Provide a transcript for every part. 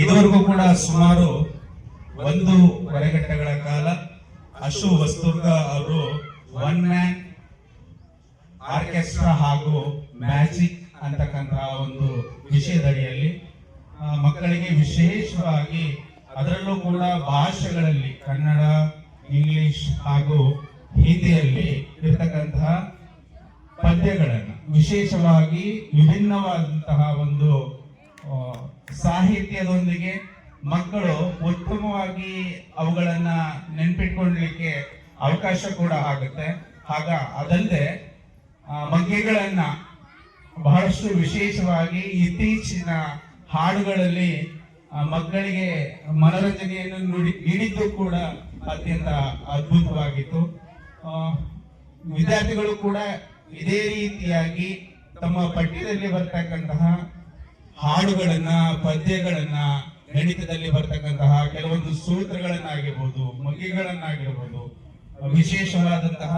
ಇದುವರೆಗೂ ಕೂಡ ಸುಮಾರು ಒಂದೂವರೆ ಗಂಟೆಗಳ ಕಾಲ ಅಶು ವಸ್ತುರ್ಗ ಅವರು ಒನ್ ಮ್ಯಾನ್ ಆರ್ಕೆಸ್ಟ್ರಾ ಹಾಗೂ ಮ್ಯಾಜಿಕ್ ಅಂತಕ್ಕಂತಹ ಒಂದು ವಿಷಯದಡಿಯಲ್ಲಿ ಮಕ್ಕಳಿಗೆ ವಿಶೇಷವಾಗಿ ಅದರಲ್ಲೂ ಕೂಡ ಭಾಷೆಗಳಲ್ಲಿ ಕನ್ನಡ, ಇಂಗ್ಲಿಷ್ ಹಾಗೂ ಹಿಂದಿಯಲ್ಲಿ ಇರತಕ್ಕಂತಹ ಪದ್ಯಗಳನ್ನು ವಿಶೇಷವಾಗಿ ವಿಭಿನ್ನವಾದಂತಹ ಒಂದು ಸಾಹಿತ್ಯದೊಂದಿಗೆ ಮಕ್ಕಳು ಉತ್ತಮವಾಗಿ ಅವುಗಳನ್ನ ನೆನ್ಪಿಟ್ಕೊಳ್ಲಿಕ್ಕೆ ಅವಕಾಶ ಕೂಡ ಆಗುತ್ತೆ. ಆಗ ಅದಲ್ಲದೆ ಮಗ್ಗೆಗಳನ್ನ ಬಹಳಷ್ಟು ವಿಶೇಷವಾಗಿ ಇತ್ತೀಚಿನ ಹಾಡುಗಳಲ್ಲಿ ಮಕ್ಕಳಿಗೆ ಮನೋರಂಜನೆಯನ್ನು ನುಡಿ- ನೀಡಿದ್ದು ಕೂಡ ಅತ್ಯಂತ ಅದ್ಭುತವಾಗಿತ್ತು. ವಿದ್ಯಾರ್ಥಿಗಳು ಕೂಡ ಇದೇ ರೀತಿಯಾಗಿ ತಮ್ಮ ಪಠ್ಯದಲ್ಲಿ ಬರ್ತಕ್ಕಂತಹ ಹಾಡುಗಳನ್ನ ಪದ್ಯಗಳನ್ನ ಗಣಿತದಲ್ಲಿ ಬರ್ತಕ್ಕಂತಹ ಕೆಲವೊಂದು ಸೂತ್ರಗಳನ್ನಾಗಿರ್ಬೋದು ಮಗಿಗಳನ್ನಾಗಿರ್ಬೋದು ವಿಶೇಷವಾದಂತಹ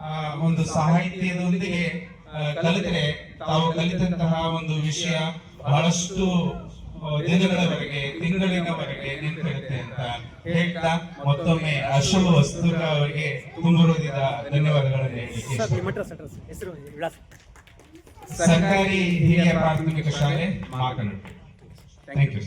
ಆ, ಒಂದು ಸಾಹಿತ್ಯದೊಂದಿಗೆ ಕಲಿತರೆ ತಾವು ಕಲಿತಂತಹ ಒಂದು ವಿಷಯ ಬಹಳಷ್ಟು ದಿನಗಳವರೆಗೆ ತಿಂಗಳಿನವರೆಗೆ ನಿಂತಿರುತ್ತೆ ಅಂತ ಹೇಳ್ತಾ ಮತ್ತೊಮ್ಮೆ ಅಶುಭ ವಸ್ತುರ ಅವರಿಗೆ ತುಂಬುವುದಿದ ಧನ್ಯವಾದಗಳನ್ನು ಹೇಳಲಿಕ್ಕೆ ಸರ್ಕಾರಿ ಹಿರಿಯ ಪ್ರಾಥಮಿಕ ಶಾಲೆ ಮಾಕನಟ್ಟಿ ಥ್ಯಾಂಕ್ ಯು